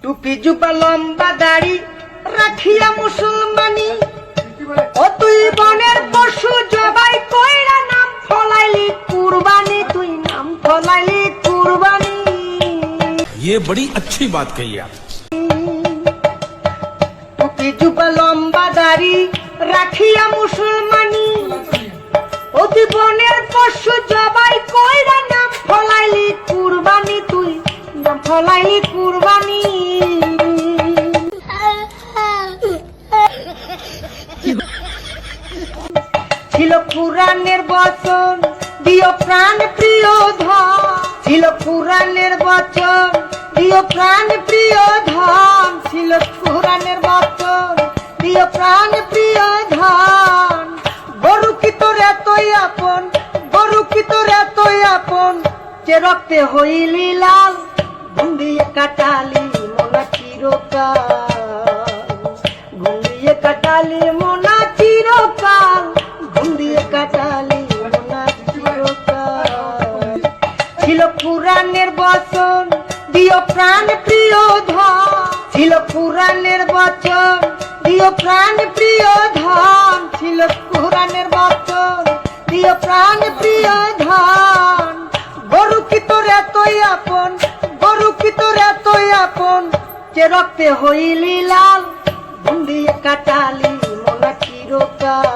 টুপি জুপা লম্বা দাড়ি রাখিয়া মুসলমানি ও তুই বনের পশু জবাই কইরা নাম ফলাইলি কুরবানি তুই নাম ফলাইলি কুরবানি ये बड़ी अच्छी बात कही आप টুপি জুপা লম্বা দাড়ি রাখিয়া মুসলমানি ও তুই বনের পশু জবাই কইরা নাম ফলাইলি কুরবানি তুই নাম ফলাইলি ছিল পুরাণের বচন, দিও প্রাণ প্রিয় ধন। ছিল পুরাণের বচন, দিও প্রাণ প্রিয় ধন। ছিল পুরাণের বচন, দিও প্রাণ প্রিয় ধন। গরু কি তোর এতই আপন? গরু কি তোর এতই আপন? যে রক্তে হইলি লাল ঘুন্দিয়ে কাটালি মনা চিরকাল। ঘুন্দিয়ে কাটালি ছিল পুরাণের বচন, দিও প্রাণ প্রিয় ধন। ছিল পুরাণের বচন, দিও প্রাণ প্রিয় ধন। ছিল পুরাণের বচন, দিও প্রাণ প্রিয় ধন। গরু কি তোর এতই আপন, গরু কি তোর এতই আপন? যে রক্তে হইলি লাল, ঘুমিয়ে কাটালি মোনা চিরকাল।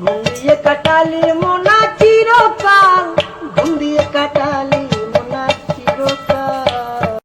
ঘুমিয়ে কাটালি